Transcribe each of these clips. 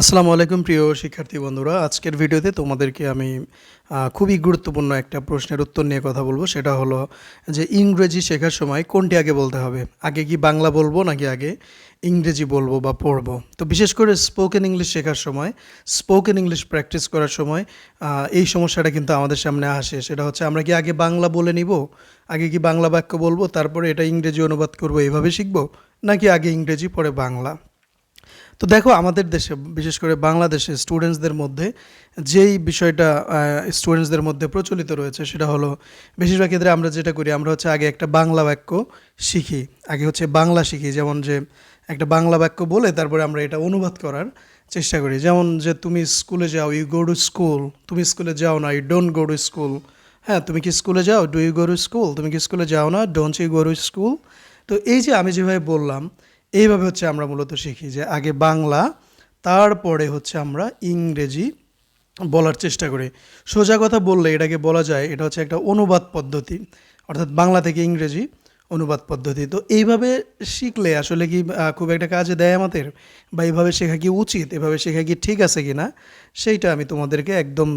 আসসালামু আলাইকুম প্রিয় শিক্ষার্থী বন্ধুরা। আজকের ভিডিওতে তোমাদেরকে আমি খুবই গুরুত্বপূর্ণ একটা প্রশ্নের উত্তর নিয়ে কথা বলব। সেটা হলো যে ইংরেজি শেখার সময় কোনটি আগে বলতে হবে? আগে কি বাংলা বলব নাকি আগে ইংরেজি বলব বা পড়ব? তো বিশেষ করে স্পোকেন ইংলিশ শেখার সময় স্পোকেন ইংলিশ প্র্যাকটিস করার সময় এই সমস্যাটা কিন্তু আমাদের সামনে আসে। সেটা হচ্ছে আমরা কি আগে বাংলা বলে নিব? আগে কি বাংলা বাক্য বলব? তারপরে এটা ইংরেজি অনুবাদ করব এইভাবে শিখব? নাকি আগে ইংরেজি, পরে বাংলা? তো দেখো, আমাদের দেশে, বিশেষ করে বাংলাদেশে স্টুডেন্টসদের মধ্যে যেই বিষয়টা স্টুডেন্টসদের মধ্যে প্রচলিত রয়েছে সেটা হলো, বেশিরভাগ ক্ষেত্রে আমরা যেটা করি, আমরা হচ্ছে আগে একটা বাংলা বাক্য শিখি। আগে হচ্ছে বাংলা শিখি, যেমন যে একটা বাংলা বাক্য বলে তারপরে আমরা এটা অনুবাদ করার চেষ্টা করি। যেমন যে, তুমি স্কুলে যাও ইউ গো টু স্কুল তুমি স্কুলে যাও না you don't go to school হ্যাঁ তুমি কি স্কুলে যাও? Do you go to school তুমি কি স্কুলে যাও না? Don't you go to school তো এই যে আমি যেভাবে বললাম এইভাবে হচ্ছে আমরা মূলত শিখি যে আগে বাংলা, তারপরে হচ্ছে আমরা ইংরেজি বলার চেষ্টা করি। সোজা কথা বললে এটাকে বলা যায়, এটা হচ্ছে একটা অনুবাদ পদ্ধতি, অর্থাৎ বাংলা থেকে ইংরেজি অনুবাদ পদ্ধতি। তো এইভাবে শিখলে আসলে কি খুব একটা কাজে দেয় আমাদের? বা এইভাবে শেখা কি উচিত? এভাবে শেখা কি ঠিক আছে কি না সেইটা আমি তোমাদেরকে একদম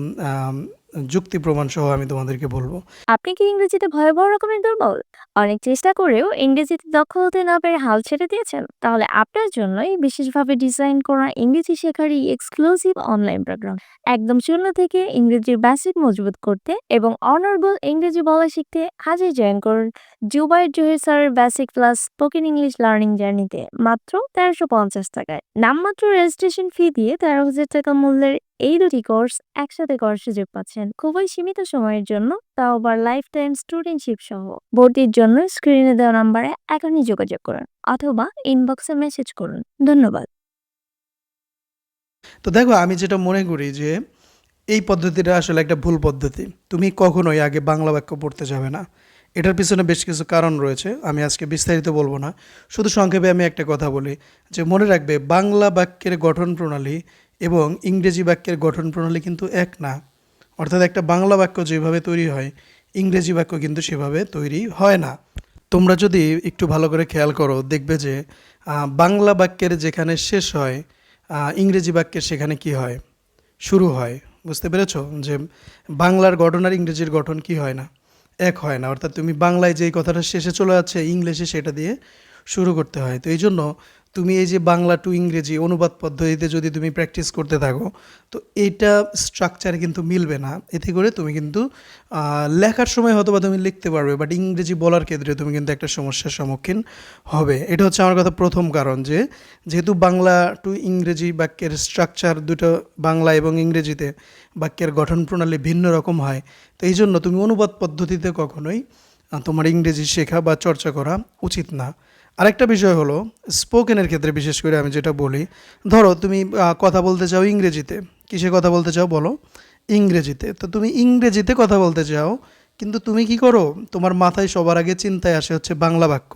যুক্তি প্রমাণ সহ আমি তোমাদেরকে বলব। আপনি কি ইংরেজিতে ভয়াবহ রকমের দুর্বল? অনেক চেষ্টা করেও ইংরেজিতে দক্ষ হতে না পেরে হাল ছেড়ে দিয়েছেন। তাহলে আপনার জন্যই বিশেষভাবে ডিজাইন করা ইংরেজি শেখার এই এক্সক্লুসিভ অনলাইন প্রোগ্রাম একদম শূন্য থেকে ইংরেজির বেসিক মজবুত করতে এবং অনারেবল ইংরেজি বলা শিখতে আজই জয়েন করুন জুবাইর জহির স্যারের basic plus spoken English learning জার্নিতে মাত্র তেরোশো পঞ্চাশ টাকায়। নামমাত্র রেজিস্ট্রেশন ফি দিয়ে তেরো হাজার টাকা মূল্যের এই দুটি কোর্স একসাথে করার সুযোগ পাচ্ছেন। খুবই সীমিত সময়ের জন্য, তাও আবার লাইফ টাইম স্টুডেন্টশিপ সহ। ভর্তির জন্য স্ক্রিনে দেওয়া নাম্বারে এখনই যোগাযোগ করুন অথবা ইনবক্সে মেসেজ করুন। ধন্যবাদ। তো দেখো, আমি যেটা মনে করি যে, এই পদ্ধতিটা আসলে একটা ভুল পদ্ধতি। তুমি কখনোই আগে বাংলা বাক্য পড়তে যাবে না। এটার পিছনে বেশ কিছু কারণ রয়েছে, আমি আজকে বিস্তারিত বলব না। শুধু সংক্ষেপে আমি একটা কথা বলি, যে মনে রাখবে, বাংলা বাক্যের গঠন প্রণালী এবং ইংরেজি বাক্যের গঠন প্রণালী কিন্তু এক না। অর্থাৎ একটা বাংলা বাক্য যেভাবে তৈরি হয়, ইংরেজি বাক্য কিন্তু সেভাবে তৈরি হয় না। তোমরা যদি একটু ভালো করে খেয়াল করো, দেখবে যে বাংলা বাক্যের যেখানে শেষ হয় ইংরেজি বাক্যের সেখানে কি হয়? শুরু হয়। বুঝতে পেরেছ? যে, বাংলার গঠন আর ইংরেজির গঠন কি হয় না? এক হয় না। অর্থাৎ তুমি বাংলায় যেই কথাটা শেষে চলে যাচ্ছে, ইংলিশে সেটা দিয়ে শুরু করতে হয়। তো এই জন্য তুমি এই যে বাংলা টু ইংরেজি অনুবাদ পদ্ধতিতে যদি তুমি প্র্যাকটিস করতে থাকো, তো এইটা স্ট্রাকচার কিন্তু মিলবে না। এতে করে তুমি কিন্তু লেখার সময় হয়তো বা তুমি লিখতে পারবে বাট ইংরেজি বলার ক্ষেত্রে তুমি কিন্তু একটা সমস্যার সম্মুখীন হবে। এটা হচ্ছে আমার কথা প্রথম কারণ যে, যেহেতু বাংলা টু ইংরেজি বাক্যের স্ট্রাকচার দুটো বাংলা এবং ইংরেজিতে বাক্যের গঠন প্রণালী ভিন্ন রকম হয়, তো এই জন্য তুমি অনুবাদ পদ্ধতিতে কখনোই তোমার ইংরেজি শেখা বা চর্চা করা উচিত না। আরেকটা বিষয় হলো স্পোকেনের ক্ষেত্রে বিশেষ করে আমি যেটা বলি, ধরো তুমি কথা বলতে চাও ইংরেজিতে। কিসে কথা বলতে চাও বলো? ইংরেজিতে। তো তুমি ইংরেজিতে কথা বলতে চাও, কিন্তু তুমি কি করো? তোমার মাথায় সবার আগে চিন্তায় আসে হচ্ছে বাংলা বাক্য।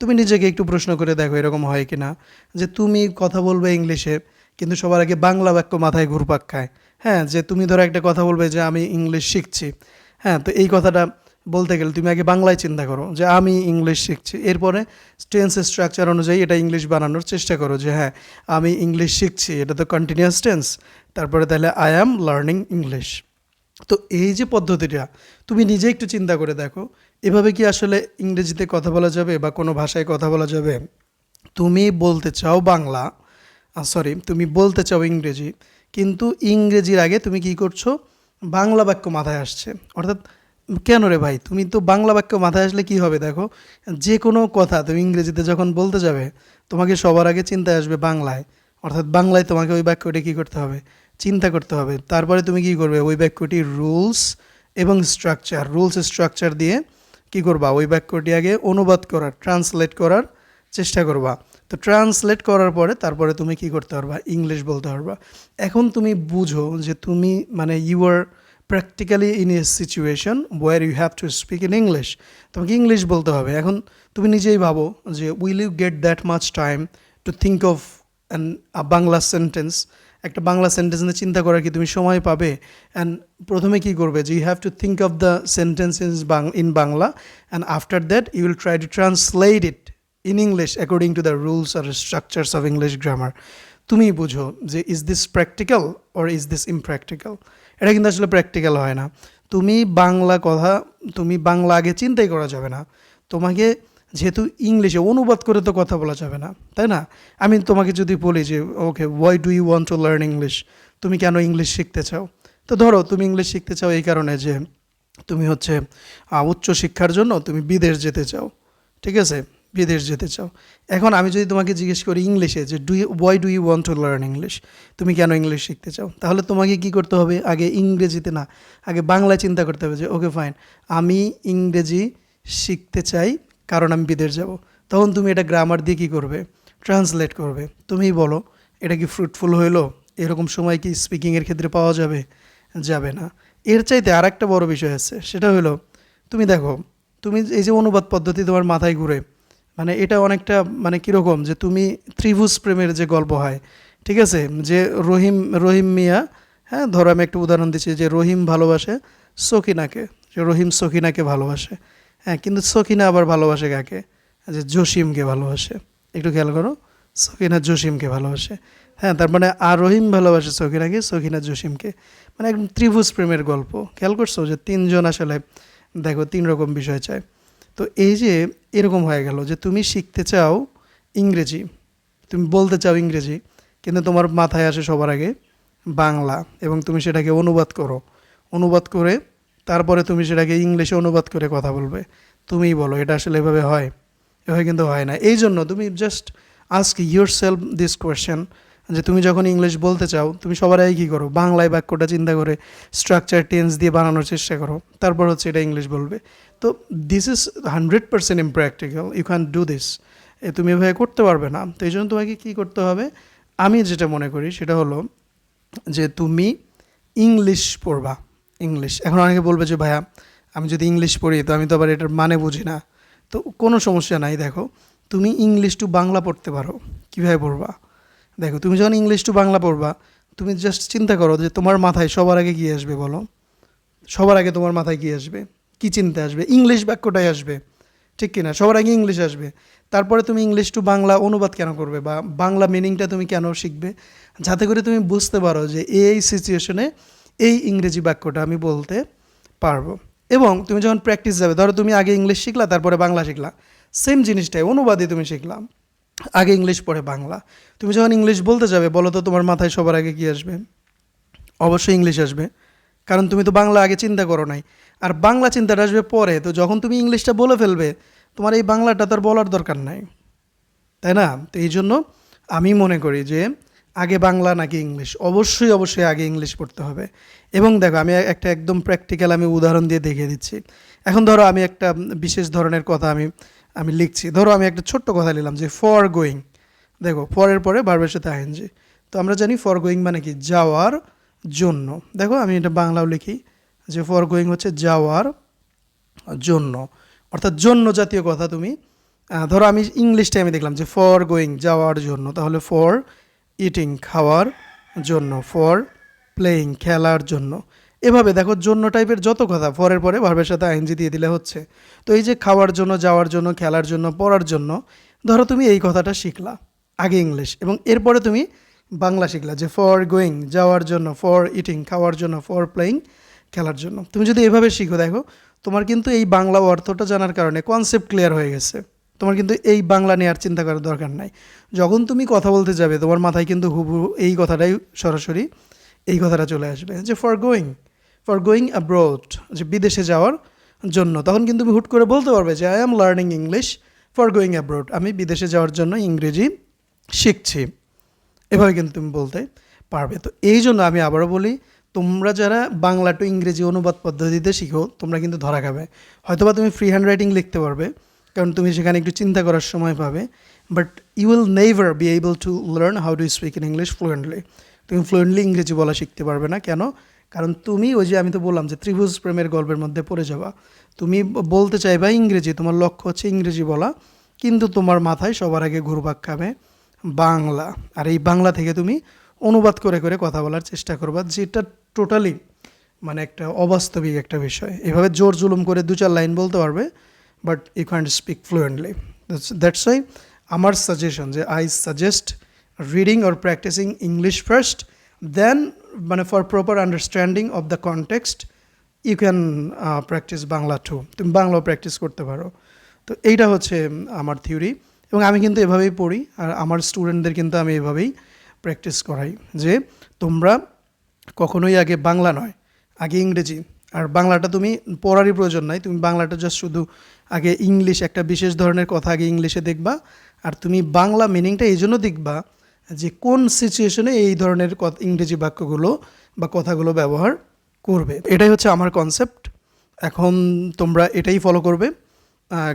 তুমি নিজেকে একটু প্রশ্ন করে দেখো এরকম হয় কি না যে তুমি কথা বলবে ইংলিশে, কিন্তু সবার আগে বাংলা বাক্য মাথায় ঘুরপাক খায়। হ্যাঁ যে তুমি ধরো একটা কথা বলবে যে, আমি ইংলিশ শিখছি। হ্যাঁ তো এই কথাটা বলতে গেলে তুমি আগে বাংলায় চিন্তা করো যে আমি ইংলিশ শিখছি। এরপরে টেন্স স্ট্রাকচার অনুযায়ী এটা ইংলিশ বানানোর চেষ্টা করো যে হ্যাঁ আমি ইংলিশ শিখছি, এটা তো কন্টিনিউয়াস টেন্স তারপরে তাহলে আই অ্যাম লার্নিং ইংলিশ তো এই যে পদ্ধতিটা, তুমি নিজে একটু চিন্তা করে দেখো, এভাবে কি আসলে ইংরেজিতে কথা বলা যাবে বা কোনো ভাষায় কথা বলা যাবে? তুমি বলতে চাও বাংলা সরি তুমি বলতে চাও ইংরেজি, কিন্তু ইংরেজির আগে তুমি কি করছ? বাংলা বাক্য মাথায় আসছে। অর্থাৎ কেন রে ভাই? তুমি তো বাংলা বাক্য মাথায় আসলে কি হবে দেখো? যে কোনো কথা তুমি ইংরেজিতে যখন বলতে যাবে, তোমাকে সবার আগে চিন্তায় আসবে বাংলায়। অর্থাৎ বাংলায় তোমাকে ওই বাক্যটি কী করতে হবে? চিন্তা করতে হবে। তারপরে তুমি কি করবে? ওই বাক্যটি রুলস এবং স্ট্রাকচার, রুলস স্ট্রাকচার দিয়ে কি করবা? ওই বাক্যটি আগে অনুবাদ করার, ট্রান্সলেট করার চেষ্টা করবা। তো ট্রান্সলেট করার পরে তারপরে তুমি কি করতে পারবা? ইংলিশ বলতে পারবা। এখন তুমি বুঝো যে তুমি মানে you are practically in a situation where you have to speak in English তোমাকে ইংলিশ বলতে হবে। এখন তুমি নিজেই ভাবো যে will you get that much time to think of an Bangla sentence একটা বাংলা সেন্টেন্স নিয়ে চিন্তা করার কি তুমি সময় পাবে? অ্যান্ড প্রথমে কি করবে যে you have to think of the sentence in in Bangla and after that you will try to translate it in English according to the rules or structures of English grammar তুমি বুঝো যে is this practical or is this impractical এটা কিন্তু আসলে practical হয় না। তুমি বাংলা কথা তুমি বাংলা আগে চিন্তাই করা যাবে না। তোমাকে যেহেতু ইংলিশে অনুবাদ করে তো কথা বলা যাবে না তাই না? আমি তোমাকে যদি বলি যে okay why do you want to learn English তুমি কেন ইংলিশ শিখতে চাও? তো ধরো তুমি ইংলিশ শিখতে চাও এই কারণে যে তুমি হচ্ছে আহ, উচ্চ শিক্ষার জন্য তুমি বিদেশ যেতে চাও ঠিক আছে? বিদেশ যেতে চাও। এখন আমি যদি তোমাকে জিজ্ঞেস করি ইংলিশে যে do why do you want to learn English তুমি কেন ইংলিশ শিখতে চাও? তাহলে তোমাকে কি করতে হবে? আগে ইংরেজিতে না, আগে বাংলায় চিন্তা করতে হবে যে ওকে ফাইন আমি ইংরেজি শিখতে চাই, কারণ আমি বিদেশ যাব। তখন তুমি এটা গ্রামার দিয়ে কী করবে? ট্রান্সলেট করবে। তুমিই বলো, এটা কি ফ্রুটফুল হইল? এরকম সময় কি স্পিকিংয়ের ক্ষেত্রে পাওয়া যাবে? যাবে না। এর চাইতে আর একটা বড় বিষয় আছে, সেটা হলো তুমি দেখো, তুমি এই যে অনুবাদ পদ্ধতি তোমার মাথায় ঘুরে মানে এটা অনেকটা মানে কীরকম যে তুমি ত্রিভুজ প্রেমের যে গল্প হয়, ঠিক আছে? যে রহিম রহিম মিয়া হ্যাঁ ধরো আমি একটা উদাহরণ দিচ্ছি যে রহিম ভালোবাসে সকিনাকে যে রহিম সকিনাকে ভালোবাসে হ্যাঁ কিন্তু সকিনা আবার ভালোবাসে কাকে? যে জসিমকে ভালোবাসে। একটু খেয়াল করো সকিনা জসিমকে ভালোবাসে। হ্যাঁ তার মানে আর রহিম ভালোবাসে সকিনাকে সকিনা জসিমকে। মানে একদম ত্রিভুজ প্রেমের গল্প। খেয়াল করছ যে তিনজন আসলে, দেখো, তিন রকম বিষয় চায়। তো এই যে এরকম হয়ে গেল যে তুমি শিখতে চাও ইংরেজি, তুমি বলতে চাও ইংরেজি, কিন্তু তোমার মাথায় আসে সবার আগে বাংলা এবং তুমি সেটাকে অনুবাদ করো। অনুবাদ করে তারপরে তুমি সেটাকে ইংলিশে অনুবাদ করে কথা বলবে। তুমিই বলো, এটা আসলে এভাবে হয়? এভাবে কিন্তু হয় না। এই জন্য তুমি just ask yourself this question যে তুমি যখন ইংলিশ বলতে চাও, তুমি সবার আগে কী করো? বাংলায় বাক্যটা চিন্তা করে স্ট্রাকচার টেন্স দিয়ে বানানোর চেষ্টা করো। তারপর হচ্ছে এটা ইংলিশ বলবে। তো this is hundred percent impractical you can do this এ তুমি এভাবে করতে পারবে না। তো এই জন্য তোমাকে কী করতে হবে? আমি যেটা মনে করি সেটা হলো যে তুমি ইংলিশ পড়বা। ইংলিশ এখন অনেকে বলবে যে, ভাইয়া, আমি যদি ইংলিশ পড়ি, তো আমি তো আবার এটার মানে বুঝি না। তো কোনো সমস্যা নাই, দেখো। তুমি ইংলিশ টু বাংলা পড়তে পারো। কীভাবে পড়বা? দেখো, তুমি যখন ইংলিশ টু বাংলা পড়বা, তুমি জাস্ট চিন্তা করো যে তোমার মাথায় সবার আগে কী আসবে বলো? সবার আগে তোমার মাথায় কী আসবে? কী চিন্তা আসবে? ইংলিশ বাক্যটাই আসবে, ঠিক কিনা? সবার আগে ইংলিশ আসবে। তারপরে তুমি ইংলিশ টু বাংলা অনুবাদ কেন করবে বা বাংলা মিনিংটা তুমি কেন শিখবে? যাতে করে তুমি বুঝতে পারো যে এই সিচুয়েশনে এই ইংরেজি বাক্যটা আমি বলতে পারব। এবং তুমি যখন প্র্যাকটিস যাবে, ধরো তুমি আগে ইংলিশ শিখলা, তারপরে বাংলা শিখলা। সেম জিনিসটাই, অনুবাদই তুমি শিখলাম আগে ইংলিশ পরে বাংলা। তুমি যখন ইংলিশ বলতে যাবে, বলো তো তোমার মাথায় সবার আগে কী আসবে? অবশ্যই ইংলিশ আসবে। কারণ তুমি তো বাংলা আগে চিন্তা করো নাই। আর বাংলা চিন্তাটা আসবে পরে। তো যখন তুমি ইংলিশটা বলে ফেলবে, তোমার এই বাংলাটা তো আর বলার দরকার নাই। তাই না? তো এই জন্য আমি মনে করি যে, আগে বাংলা নাকি ইংলিশ? অবশ্যই অবশ্যই আগে ইংলিশ পড়তে হবে। এবং দেখো, আমি একটা একদম প্র্যাকটিক্যাল আমি উদাহরণ দিয়ে দেখিয়ে দিচ্ছি। এখন ধরো আমি একটা বিশেষ ধরনের কথা আমি আমি লিখছি। ধরো আমি একটা ছোট্ট কথা নিলাম যে ফর গোয়িং দেখো ফরের পরে বারবার সাথে আইএনজি তো আমরা জানি ফর গোয়িং মানে কি? যাওয়ার জন্য। দেখো, আমি এটা বাংলাও লিখি যে ফর গোয়িং হচ্ছে যাওয়ার জন্য। অর্থাৎ জন্য জাতীয় কথা তুমি। ধরো আমি ইংলিশটাই আমি দেখলাম যে ফর গোয়িং যাওয়ার জন্য। তাহলে ফর ইটিং খাওয়ার জন্য। ফর প্লেয়িং খেলার জন্য। এভাবে দেখো জন্য টাইপের যত কথা ফরের পরে ভার্বের সাথে আইনজি দিয়ে দিলে হচ্ছে। তো এই যে খাওয়ার জন্য, যাওয়ার জন্য, খেলার জন্য, পড়ার জন্য, ধরো তুমি এই কথাটা শিখলা, আগে ইংলিশ, এবং এরপরে তুমি বাংলা শিখলা যে ফর গোয়িং যাওয়ার জন্য ফর ইটিং খাওয়ার জন্য ফর প্লেয়িং খেলার জন্য। তুমি যদি এভাবে শিখো, দেখো, তোমার কিন্তু এই বাংলা অর্থটা জানার কারণে কনসেপ্ট ক্লিয়ার হয়ে গেছে। তোমার কিন্তু এই বাংলা নিয়ে আর চিন্তা করার দরকার নাই। যখন তুমি কথা বলতে যাবে, তোমার মাথায় কিন্তু হুবহু এই কথাটাই সরাসরি, এই কথাটা চলে আসবে যে for going for going abroad যে বিদেশে যাওয়ার জন্য। তখন কিন্তু তুমি হুট করে বলতে পারবে যে I am learning English for going abroad আমি বিদেশে যাওয়ার জন্য ইংরেজি শিখছি। এভাবে কিন্তু তুমি বলতে পারবে। তো এই জন্য আমি আবারও বলি, তোমরা যারা বাংলা টু ইংরেজি অনুবাদ পদ্ধতিতে শিখো, তোমরা কিন্তু ধরা খাবে। হয়তোবা তুমি ফ্রি হ্যান্ড রাইটিং লিখতে পারবে, কারণ তুমি সেখানে একটু চিন্তা করার সময় পাবে। But you will never be able to learn how to speak in English fluently তুমি ফ্লুয়েন্টলি ইংরেজি বলা শিখতে পারবে না। কেন? কারণ তুমি ওই যে আমি তো বললাম যে ত্রিভুজ প্রেমের গল্পের মধ্যে পড়ে যাবা। তুমি বলতে চাইবা ইংরেজি, তোমার লক্ষ্য হচ্ছে ইংরেজি বলা। কিন্তু তোমার মাথায় সবার আগে ঘুরপাক খাবে বাংলা। আর এই বাংলা থেকে তুমি অনুবাদ করে করে কথা বলার চেষ্টা করবা, যেটা টোটালি মানে একটা অবাস্তবিক একটা বিষয়। এভাবে জোর জুলুম করে দু চার লাইন বলতে পারবে but you can't speak fluently that's why আমার সাজেশন যে I suggest reading or practising English first then মানে for proper understanding of the context you can practise Bangla too তুমি বাংলাও প্র্যাকটিস করতে পারো। তো এইটা হচ্ছে আমার থিওরি এবং আমি কিন্তু এভাবেই পড়ি, আর আমার স্টুডেন্টদের কিন্তু আমি এভাবেই প্র্যাকটিস করাই যে, তোমরা কখনোই আগে বাংলা নয়, আগে ইংরেজি। আর বাংলাটা তুমি পড়ারই প্রয়োজন নাই, তুমি বাংলাটা জাস্ট শুধু আগে ইংলিশ একটা বিশেষ ধরনের কথা আগে ইংলিশে দেখবা, আর তুমি বাংলা মিনিংটা এই জন্য দেখবা যে কোন সিচুয়েশনে এই ধরনের ইংরেজি বাক্যগুলো বা কথাগুলো ব্যবহার করবে। এটাই হচ্ছে আমার কনসেপ্ট এখন তোমরা এটাই ফলো করবে।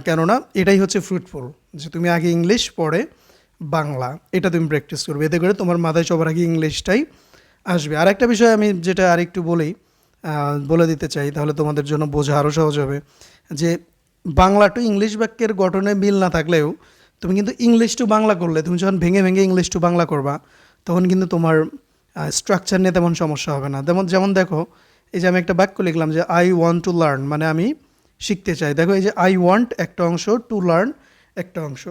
কেননা এটাই হচ্ছে ফ্রুটফুল যে তুমি আগে ইংলিশ পড়ে বাংলা। এটা তুমি প্র্যাকটিস করবে। এতে করে তোমার মাথায় সবার আগে ইংলিশটাই আসবে। আর একটা বিষয় আমি যেটা আর একটু বলি বলে দিতে চাই, তাহলে তোমাদের জন্য বোঝা আরও সহজ হবে। যে বাংলা টু ইংলিশ বাক্যের গঠনে মিল না থাকলেও তুমি কিন্তু ইংলিশ টু বাংলা করলে, তুমি যখন ভেঙে ভেঙে ইংলিশ টু বাংলা করবা, তখন কিন্তু তোমার স্ট্রাকচার নিয়ে তেমন সমস্যা হবে না। যেমন যেমন দেখো, এই যে আমি একটা বাক্য লিখলাম যে আই ওয়ান্ট টু লার্ন মানে আমি শিখতে চাই। দেখো, এই যে আই ওয়ান্ট একটা অংশ টু লার্ন একটা অংশ।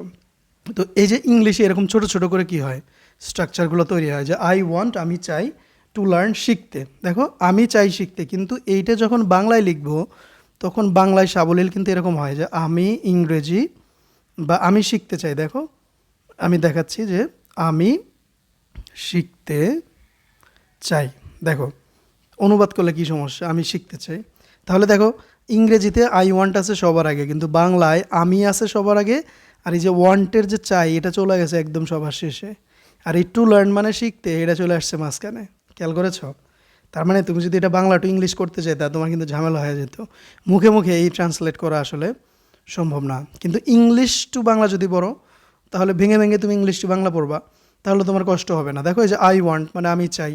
তো এই যে ইংলিশে এরকম ছোট ছোট করে কি হয়? স্ট্রাকচারগুলো তৈরি হয় যে আই ওয়ান্ট আমি চাই টু লার্ন শিখতে। দেখো, আমি চাই শিখতে, কিন্তু এইটা যখন বাংলায় লিখব, তখন বাংলায় সাবলীল কিন্তু এরকম হয় যে, আমি ইংরেজি বা আমি শিখতে চাই, দেখো। আমি দেখাচ্ছি যে আমি শিখতে চাই। দেখো, অনুবাদ করলে কি সমস্যা? আমি শিখতে চাই। তাহলে দেখো, ইংরেজিতে আই ওয়ান্ট আছে সবার আগে, কিন্তু বাংলায় আমি আছে সবার আগে, আর এই যে ওয়ান্টের যে চাই, এটা চলে গেছে একদম সবার শেষে। আর এই টু লার্ন মানে শিখতে, এটা চলে আসছে মাঝখানে। খেয়াল করেছ? তার মানে তুমি যদি এটা বাংলা টু ইংলিশ করতে চাই তা তোমার কিন্তু ঝামেলা হয়ে যেত। মুখে মুখে এই ট্রান্সলেট করা আসলে সম্ভব না। কিন্তু ইংলিশ টু বাংলা যদি পড়ো, তাহলে ভেঙে ভেঙে তুমি ইংলিশ টু বাংলা পড়বা, তাহলে তোমার কষ্ট হবে না। দেখো এই যে আই ওয়ান্ট মানে আমি চাই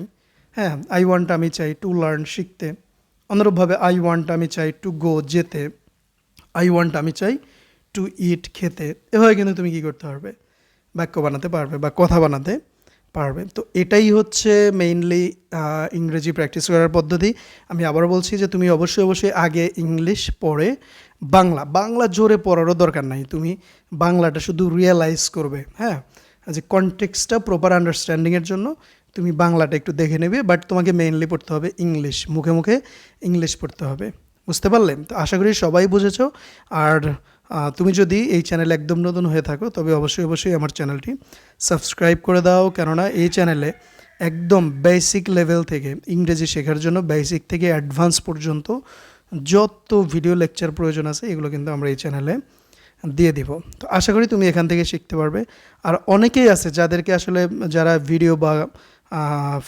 হ্যাঁ আই ওয়ান্ট আমি চাই টু লার্ন শিখতে। অনুরূপভাবে আই ওয়ান্ট আমি চাই টু গো যেতে। আই ওয়ান্ট আমি চাই টু ইট খেতে। এভাবে কিন্তু তুমি কী করতে পারবে? বাক্য বানাতে পারবে বা কথা বানাতে পারবে। তো এটাই হচ্ছে মেইনলি ইংরেজি প্র্যাকটিস করার পদ্ধতি। আমি আবার বলছি যে তুমি অবশ্যই অবশ্যই আগে ইংলিশ পড়ে বাংলা বাংলা জোরে পড়ারও দরকার নাই। তুমি বাংলাটা শুধু রিয়েলাইজ করবে হ্যাঁ? যে কনটেক্সটা প্রপার আন্ডারস্ট্যান্ডিংয়ের জন্য তুমি বাংলাটা একটু দেখে নেবে বাট তোমাকে মেইনলি পড়তে হবে ইংলিশ মুখে মুখে ইংলিশ পড়তে হবে। বুঝতে পারলে? তো আশা করি সবাই বুঝেছ। আর তুমি যদি এই চ্যানেল একদম নতুন হয়ে থাকো, তবে অবশ্যই অবশ্যই আমার চ্যানেলটি সাবস্ক্রাইব করে দাও। কেননা এই চ্যানেলে একদম বেসিক লেভেল থেকে ইংরেজি শেখার জন্য বেসিক থেকে অ্যাডভান্স পর্যন্ত যত ভিডিও লেকচার প্রয়োজন আছে, এগুলো কিন্তু আমরা এই চ্যানেলে দিয়ে দিব। তো আশা করি তুমি এখান থেকে শিখতে পারবে। আর অনেকেই আছে যাদেরকে আসলে যারা ভিডিও বা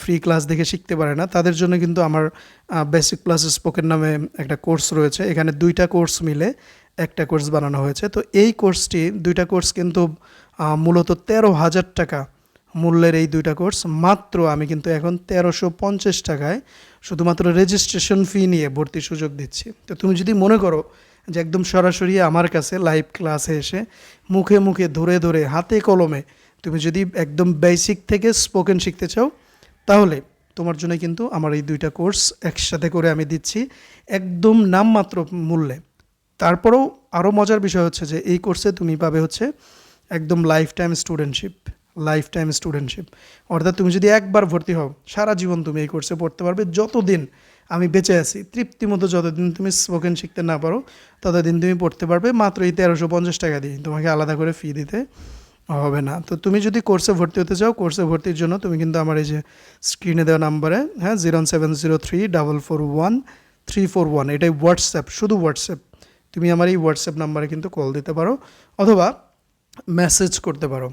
ফ্রি ক্লাস দেখে শিখতে পারে না, তাদের জন্য কিন্তু আমার বেসিক প্লাস স্পোকেন নামে একটা কোর্স রয়েছে। এখানে দুইটা কোর্স মিলে একটা কোর্স বানানো হয়েছে। তো এই কোর্সটি দুইটা কোর্স কিন্তু মূলত তেরো হাজার টাকা মূল্যের এই দুইটা কোর্স। মাত্র আমি কিন্তু এখন তেরোশো পঞ্চাশ টাকায় শুধুমাত্র রেজিস্ট্রেশন ফি নিয়ে ভর্তির সুযোগ দিচ্ছি। তো তুমি যদি মনে করো যে একদম সরাসরি আমার কাছে লাইভ ক্লাসে এসে মুখে মুখে ধরে ধরে হাতে কলমে তুমি যদি একদম বেসিক থেকে স্পোকেন শিখতে চাও, তাহলে তোমার জন্য কিন্তু আমার এই দুইটা কোর্স একসাথে করে আমি দিচ্ছি একদম নামমাত্র মূল্যে। তারপরেও আরও মজার বিষয় হচ্ছে যে এই কোর্সে তুমি পাবে হচ্ছে একদম lifetime studentship lifetime studentship অর্থাৎ তুমি যদি একবার ভর্তি হও, সারা জীবন তুমি এই কোর্সে পড়তে পারবে। যতদিন আমি বেঁচে আছি তৃপ্তিমতো যতদিন তুমি স্পোকেন শিখতে না পারো, ততদিন তুমি পড়তে পারবে। মাত্র এই তেরোশো পঞ্চাশ টাকা দিয়ে তোমাকে আলাদা করে ফি দিতে হবে না। তো তুমি যদি কোর্সে ভর্তি হতে চাও কোর্সে ভর্তির জন্য তুমি কিন্তু আমার এই যে স্ক্রিনে দেওয়া নাম্বারে হ্যাঁ zero seven zero three double four one three four one এটাই হোয়াটসঅ্যাপ শুধু হোয়াটসঅ্যাপ তুমি আমার এই হোয়াটসঅ্যাপ নাম্বারে কিন্তু কল দিতে পারো, অথবা মেসেজ করতে পারো।